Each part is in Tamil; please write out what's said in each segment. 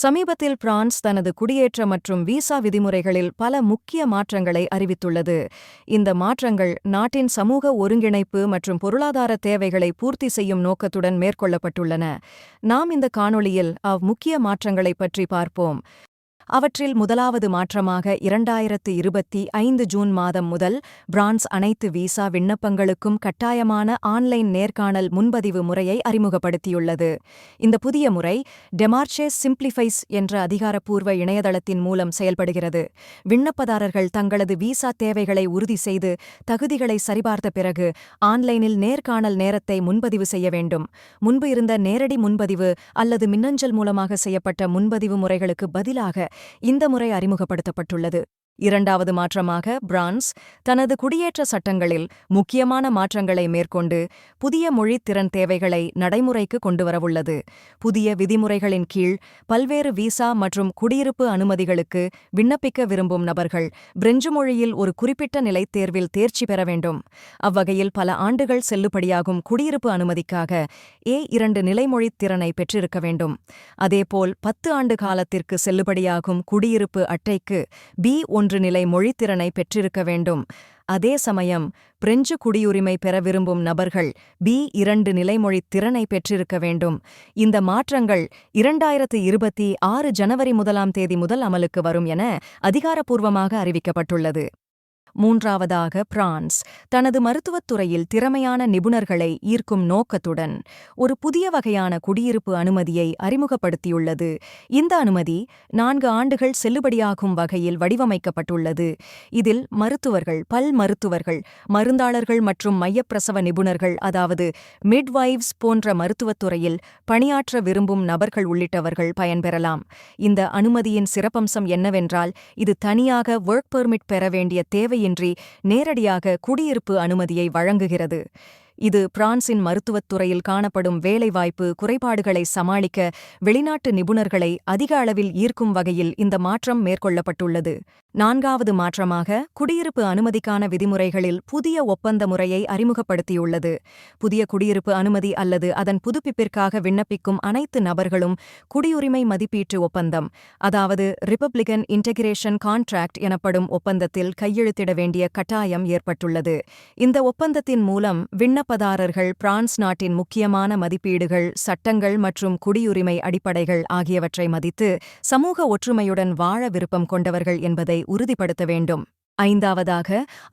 சமீபத்தில் பிரான்ஸ் தனது குடியேற்ற மற்றும் விசா விதிமுறைகளில் பல முக்கிய மாற்றங்களை அறிவித்துள்ளது. இந்த மாற்றங்கள் நாட்டின் சமூக ஒருங்கிணைப்பு மற்றும் பொருளாதார தேவைகளை பூர்த்தி செய்யும் நோக்கத்துடன் மேற்கொள்ளப்பட்டுள்ளன. நாம் இந்த காணொளியில் அவ் முக்கிய மாற்றங்களைப் பற்றி பார்ப்போம். அவற்றில் முதலாவது மாற்றமாக இரண்டாயிரத்து இருபத்தி ஐந்து ஜூன் மாதம் முதல் பிரான்ஸ் அனைத்து விசா விண்ணப்பங்களுக்கும் கட்டாயமான ஆன்லைன் நேர்காணல் முன்பதிவு முறையை அறிமுகப்படுத்தியுள்ளது. இந்த புதிய முறை டெமார்ச்சேஸ் சிம்ப்ளிஃபைஸ் என்ற அதிகாரப்பூர்வ இணையதளத்தின் மூலம் செயல்படுகிறது. விண்ணப்பதாரர்கள் தங்களது விசா தேவைகளை உறுதி செய்து தகுதிகளை சரிபார்த்த பிறகு ஆன்லைனில் நேர்காணல் நேரத்தை முன்பதிவு செய்ய வேண்டும். முன்பு இருந்த நேரடி முன்பதிவு அல்லது மின்னஞ்சல் மூலமாக செய்யப்பட்ட முன்பதிவு முறைகளுக்கு பதிலாக இந்த முறை அறிமுகப்படுத்தப்பட்டுள்ளது. இரண்டாவது மாற்றமாக பிரான்ஸ் தனது குடியேற்ற சட்டங்களில் முக்கியமான மாற்றங்களை மேற்கொண்டு புதிய மொழித்திறன் தேவைகளை நடைமுறைக்கு கொண்டுவரவுள்ளது. புதிய விதிமுறைகளின் கீழ் பல்வேறு விசா மற்றும் குடியிருப்பு அனுமதிகளுக்கு விண்ணப்பிக்க விரும்பும் நபர்கள் பிரெஞ்சு மொழியில் ஒரு குறிப்பிட்ட நிலைத் தேர்வில் தேர்ச்சி பெற வேண்டும். அவ்வகையில் பல ஆண்டுகள் செல்லுபடியாகும் குடியிருப்பு அனுமதிக்காக ஏ இரண்டு நிலைமொழித் திறனை பெற்றிருக்க வேண்டும். அதேபோல் பத்து ஆண்டு காலத்திற்கு செல்லுபடியாகும் குடியிருப்பு அட்டைக்கு பி ஒன்று மூன்று நிலை மொழித்திறனை பெற்றிருக்க வேண்டும். அதே சமயம் பிரெஞ்சு குடியுரிமை பெற விரும்பும் நபர்கள் பி இரண்டு நிலைமொழித் திறனை பெற்றிருக்க வேண்டும். இந்த மாற்றங்கள் இரண்டாயிரத்து இருபத்தி ஆறு ஜனவரி முதலாம் தேதி முதல் அமலுக்கு வரும் என அதிகாரப்பூர்வமாக அறிவிக்கப்பட்டுள்ளது. மூன்றாவதாக பிரான்ஸ். தனது மருத்துவத் துறையில் திறமையான நிபுணர்களை ஈர்க்கும் நோக்கத்துடன் ஒரு புதிய வகையான குடியிருப்பு அனுமதியை அறிமுகப்படுத்தியுள்ளது. இந்த அனுமதி நான்கு ஆண்டுகள் செல்லுபடியாகும் வகையில் வடிவமைக்கப்பட்டுள்ளது. இதில் மருத்துவர்கள் பல் மருத்துவர்கள் மருந்தாளர்கள் மற்றும் மையப்பிரசவ நிபுணர்கள் அதாவது மிட்வைவ்ஸ் போன்ற மருத்துவத் துறையில் பணியாற்ற விரும்பும் நபர்கள் உள்ளிட்டவர்கள் பயன்பெறலாம். இந்த அனுமதியின் சிறப்பம்சம் என்னவென்றால் இது தனியாக ஒர்க் பெர்மிட் பெற வேண்டிய தேவை தேவையின்றி நேரடியாக குடியிருப்பு அனுமதியை வழங்குகிறது. இது பிரான்சின் மருத்துவத் துறையில் காணப்படும் வேலைவாய்ப்பு குறைபாடுகளை சமாளிக்க வெளிநாட்டு நிபுணர்களை அதிக அளவில் ஈர்க்கும் வகையில் இந்த மாற்றம் மேற்கொள்ளப்பட்டுள்ளது. நான்காவது மாற்றமாக குடியிருப்பு அனுமதிக்கான விதிமுறைகளில் புதிய ஒப்பந்த முறையை அறிமுகப்படுத்தியுள்ளது. புதிய குடியிருப்பு அனுமதி அல்லது அதன் புதுப்பிப்பிற்காக விண்ணப்பிக்கும் அனைத்து நபர்களும் குடியுரிமை மதிப்பீட்டு ஒப்பந்தம் அதாவது ரிப்பப்ளிகன் இன்டெகிரேஷன் கான்ட்ராக்ட் எனப்படும் ஒப்பந்தத்தில் கையெழுத்திட வேண்டிய கட்டாயம் ஏற்பட்டுள்ளது. இந்த ஒப்பந்தத்தின் மூலம் விண்ணப்பதாரர்கள் பிரான்ஸ் நாட்டின் முக்கியமான மதிப்பீடுகள் சட்டங்கள் மற்றும் குடியுரிமை அடிப்படைகள் ஆகியவற்றை மதித்து சமூக ஒற்றுமையுடன் வாழ விருப்பம் கொண்டவர்கள் என்பதை உறுதிப்படுத்த வேண்டும். ஐந்தாவதாக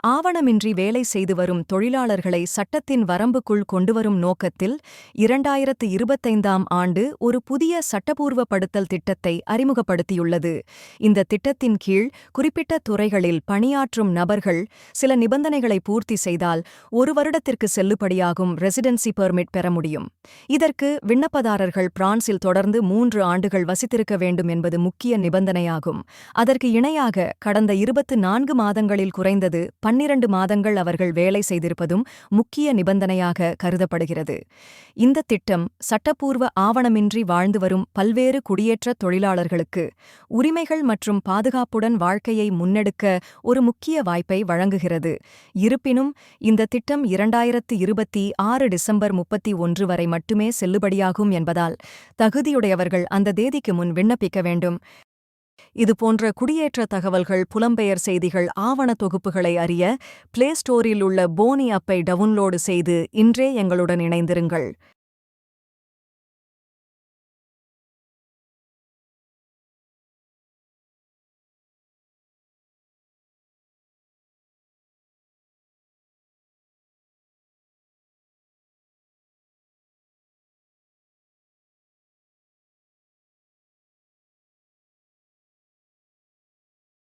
ஆவணமின்றி வேலை செய்து வரும் தொழிலாளர்களை சட்டத்தின் வரம்புக்குள் கொண்டுவரும் நோக்கத்தில் இரண்டாயிரத்து இருபத்தைந்தாம் ஆண்டு ஒரு புதிய சட்டபூர்வப்படுத்தல் திட்டத்தை அறிமுகப்படுத்தியுள்ளது. இந்த திட்டத்தின் கீழ் குறிப்பிட்ட துறைகளில் பணியாற்றும் நபர்கள் சில நிபந்தனைகளை பூர்த்தி செய்தால் ஒரு வருடத்திற்கு செல்லுபடியாகும் ரெசிடென்சி பெர்மிட் பெற முடியும். இதற்கு விண்ணப்பதாரர்கள் பிரான்சில் தொடர்ந்து மூன்று ஆண்டுகள் வசித்திருக்க வேண்டும் என்பது முக்கிய நிபந்தனையாகும். அதற்கு இணையாக கடந்த இருபத்து நான்கு மாத மாதங்களில் குறைந்தது பன்னிரண்டு மாதங்கள் அவர்கள் வேலை செய்திருப்பதும் முக்கிய நிபந்தனையாக கருதப்படுகிறது. இந்த திட்டம் சட்டப்பூர்வ ஆவணமின்றி வாழ்ந்து வரும் பல்வேறு குடியேற்ற தொழிலாளர்களுக்கு உரிமைகள் மற்றும் பாதுகாப்புடன் வாழ்க்கையை முன்னெடுக்க ஒரு முக்கிய வாய்ப்பை வழங்குகிறது. இருப்பினும் இந்த திட்டம் இரண்டாயிரத்து இருபத்தி ஆறு டிசம்பர் முப்பத்தி ஒன்று வரை மட்டுமே செல்லுபடியாகும் என்பதால் தகுதியுடையவர்கள் அந்த தேதிக்கு முன் விண்ணப்பிக்க வேண்டும். இதுபோன்ற குடியேற்ற தகவல்கள் புலம்பெயர் செய்திகள் ஆவண தொகுப்புகளை அறிய பிளே ஸ்டோரில் உள்ள போனி அப்பை டவுன்லோடு செய்து இன்றே எங்களுடன் இணைந்திருங்கள்.